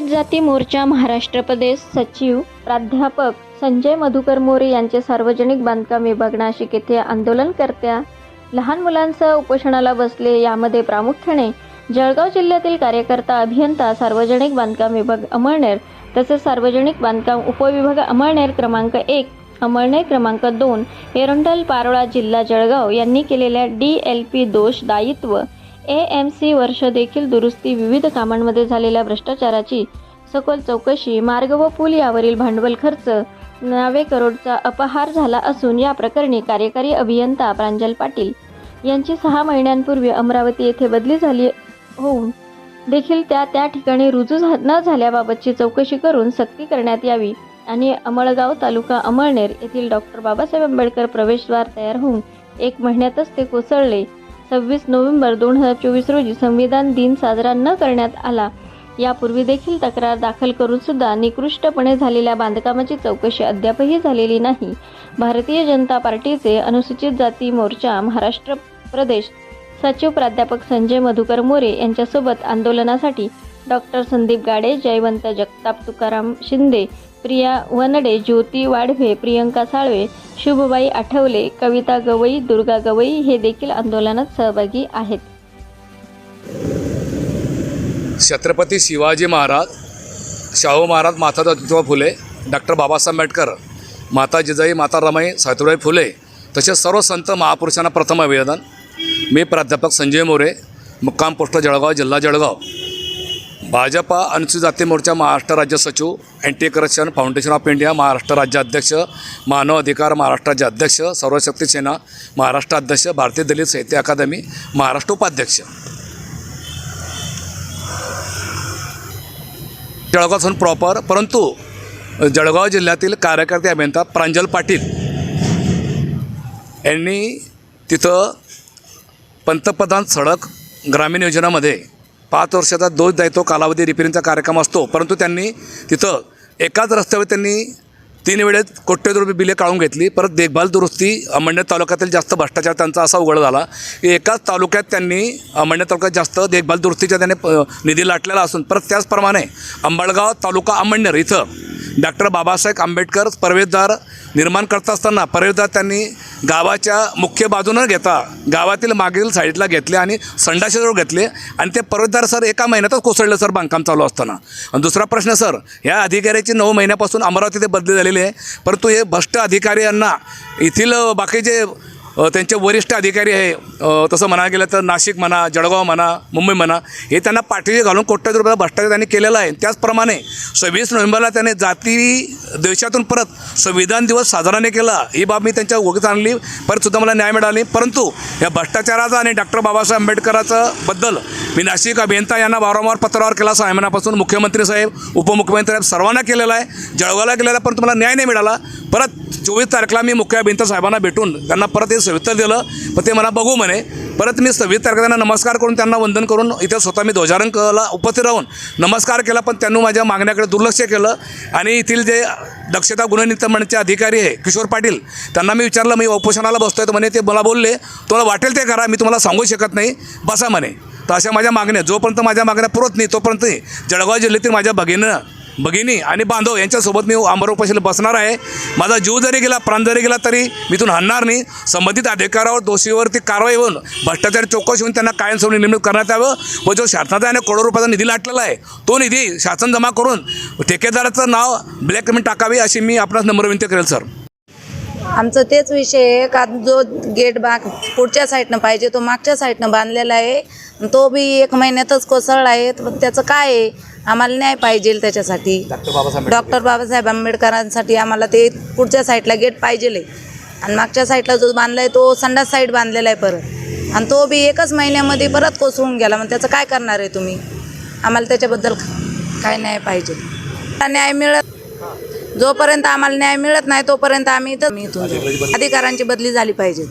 अनुसूचित जाती मोर्चा महाराष्ट्र प्रदेश सचिव प्राध्यापक संजय मधुकर मोरे यांचे सार्वजनिक बांधकाम विभाग नाशिक येथे आंदोलनकर्त्या लहान मुलांसह उपोषणाला बसले. यामध्ये प्रामुख्याने जळगाव जिल्ह्यातील कार्यकर्ता अभियंता सार्वजनिक बांधकाम विभाग अमळनेर तसेच सार्वजनिक बांधकाम उपविभाग अमळनेर क्रमांक एक अमळनेर क्रमांक दोन एरंडल पारोळा जिल्हा जळगाव यांनी केलेल्या डी एल पी दोष दायित्व ए एम सी वर्ष देखील दुरुस्ती विविध कामांमध्ये झालेल्या भ्रष्टाचाराची सखोल चौकशी मार्ग व पूल यावरील भांडवल खर्च नावे करोडचा अपहार झाला असून या प्रकरणी कार्यकारी अभियंता प्रांजल पाटील यांची सहा महिन्यांपूर्वी अमरावती येथे बदली झाली होऊन देखील त्या त्या ठिकाणी रुजू झा- न झाल्याबाबतची चौकशी करून सक्ती करण्यात यावी आणि अमळगाव तालुका अमळनेर येथील डॉक्टर बाबासाहेब आंबेडकर प्रवेशद्वार तयार होऊन एक महिन्यातच ते कोसळले. सव्वीस नोव्हेंबर दोन हजार चोवीस रोजी संविधान दिन साजरा न करण्यात आला. यापूर्वी देखील तक्रार दाखल करून सुद्धा निकृष्टपणे झालेल्या बांधकामाची चौकशी अद्यापही झालेली नाही. भारतीय जनता पार्टीचे अनुसूचित जाती मोर्चा महाराष्ट्र प्रदेश सचिव प्राध्यापक संजय मधुकर मोरे यांच्यासोबत आंदोलनासाठी डॉक्टर संदीप गाडे जयवंत जगताप तुकाराम शिंदे प्रिया वनडे ज्योती वाढवे प्रियंका साळवे शुभबाई आठवले कविता गवई दुर्गा गवई हे देखील आंदोलनात सहभागी आहेत. छत्रपती शिवाजी महाराज शाहू महाराज माता ज्योतिबा फुले डॉक्टर बाबासाहेब आंबेडकर माता जिजाई माता रमाई सावित्रीबाई फुले तसेच सर्व संत महापुरुषांना प्रथम अभिवादन मी प्राध्यापक संजय मोरे मुक्काम पोस्ट जळगाव जिल्हा जळगाव. भाजपा अनुसूचित जाती मोर्चा महाराष्ट्र राज्य सचिव anti corruption foundation of India Maharashtra राज्य अध्यक्ष मानव अधिकार महाराष्ट्राचे अध्यक्ष सर्वशक्ती सेना महाराष्ट्र अध्यक्ष भारतीय दलित साहित्य अकादमी महाराष्ट्र उपाध्यक्ष. जळगावसून प्रॉपर परंतु जळगाव जिल्ह्यातील कार्यकर्ते अभियंता प्रांजल पाटील यांनी तिथं पंतप्रधान सडक ग्रामीण योजनामध्ये पाच वर्षाचा दोष दायित्व कालावधी रिपेरिंगचा कार्यक्रम असतो. परंतु त्यांनी तिथं एकाच रस्त्यावर त्यांनी तीन वेळेत कोट्यवधी रुपये बिले काढून घेतली. परत देखभाल दुरुस्ती अंमळनेर तालुक्यातील जास्त भ्रष्टाचार त्यांचा असा उघड झाला. की एकाच तालुक्यात त्यांनी अंमळनेर तालुक्यात जास्त देखभाल दुरुस्तीच्या त्याने प- निधी लाटलेला असून परत त्याचप्रमाणे अंबळगाव तालुका अंमळनेर इथं डॉक्टर बाबासाहेब आंबेडकर प्रवेशद्वार निर्माण करत असताना प्रवेशद्वार त्यांनी गावाच्या मुख्य बाजूनं घेता गावातील मागील साईडला घेतले आणि संडाशेजवळ घेतले आणि ते परतदार सर एका महिन्यातच कोसळलं सर बांधकाम चालू असताना. आणि दुसरा प्रश्न सर या अधिकाऱ्याची नऊ महिन्यापासून अमरावती ते बदली झालेली आहे. परंतु हे भ्रष्ट अधिकारी यांना येथील बाकीचे त्यांचे वरिष्ठ अधिकारी आहे तसं म्हणायला गेलं तर नाशिक म्हणा जळगाव म्हणा मुंबई म्हणा हे त्यांना पाठीशी घालून कोट्यावधी रुपयाला भ्रष्टाचार त्यांनी केलेला आहे. त्याचप्रमाणे सव्वीस नोव्हेंबरला त्याने जाती देशातून परत संविधान दिवस साजरा नाही केला ही बाब मी त्यांच्या ओळखीत आणली. परतसुद्धा मला न्याय मिळाली. परंतु या भ्रष्टाचाराचा आणि डॉक्टर बाबासाहेब आंबेडकराचं बद्दल मी नाशिक अभियंता यांना वारंवार पत्रावर केला. सहा महिन्यापासून मुख्यमंत्री साहेब उपमुख्यमंत्री साहेब सर्वांना केलेला आहे. जळगावला केलेला पण परंतु मला न्याय नाही मिळाला. परत चोवीस तारखेला मी मुख्य अभियंता साहेबांना भेटून त्यांना परत हे सविस्तर दिलं. पण ते मला बघू म्हणे. परत मी सव्वीस तारखेला नमस्कार करून त्यांना वंदन करून इथे स्वतः मी ध्वजारंगला उपस्थित राहून नमस्कार केला पण त्यांनी माझ्या मागण्याकडे दुर्लक्ष केलं. आणि येथील जे दक्षता गुणनियंत्रणचे अधिकारी आहे किशोर पाटील त्यांना मी विचारलं मी उपोषणाला बसतोय. तर म्हणे ते मला बोलले तुला वाटेल ते करा मी तुम्हाला सांगू शकत नाही. बसा म्हणे. तर अशा माझ्या मागण्या जोपर्यंत माझ्या मागण्या पुरत नाही तोपर्यंत जळगाव जिल्ह्यातील माझ्या भगिनीनं भगिनी आणि बांधव यांच्यासोबत मी आंबर उपाशीला बसणार आहे. माझा जीव जरी गेला प्राण जरी गेला तरी मी इथून हलणार नाही. संबंधित अधिकारावर दोषीवरती कारवाई होऊन भ्रष्टाचार चौकशी होऊन त्यांना कायमस्वरूपी नेमणूक करण्यात यावं. व जो शासनाचा आणि करोड रुपयाचा निधी लाटलेला आहे तो निधी शासन जमा करून ठेकेदाराचं नाव ब्लॅकमेंट टाकावी अशी मी आपणास नम्र विनंती करेल सर. आमचं तेच विषय आहे का जो गेट बाग पुढच्या साईडनं पाहिजे तो मागच्या साईडनं बांधलेला आहे. तो बी एक महिन्यातच कोसळला आहे. त्याचं काय आहे? आम्हाला न्याय पाहिजे त्याच्यासाठी. डॉक्टर बाबासाहेब डॉक्टर बाबासाहेब आंबेडकरांसाठी आम्हाला ते पुढच्या साईडला गेट पाहिजे आहे आणि मागच्या साईडला जो बांधला आहे तो संडास साईड बांधलेला आहे परत. आणि तो बी एकच महिन्यामध्ये परत कोसळून गेला. मग त्याचं काय करणार आहे तुम्ही? आम्हाला त्याच्याबद्दल काय न्याय पाहिजे? न्याय मिळत जोपर्यंत आम्हाला न्याय मिळत नाही तोपर्यंत आम्ही इथं इथून जाऊ. अधिकारांची बदली झाली पाहिजे.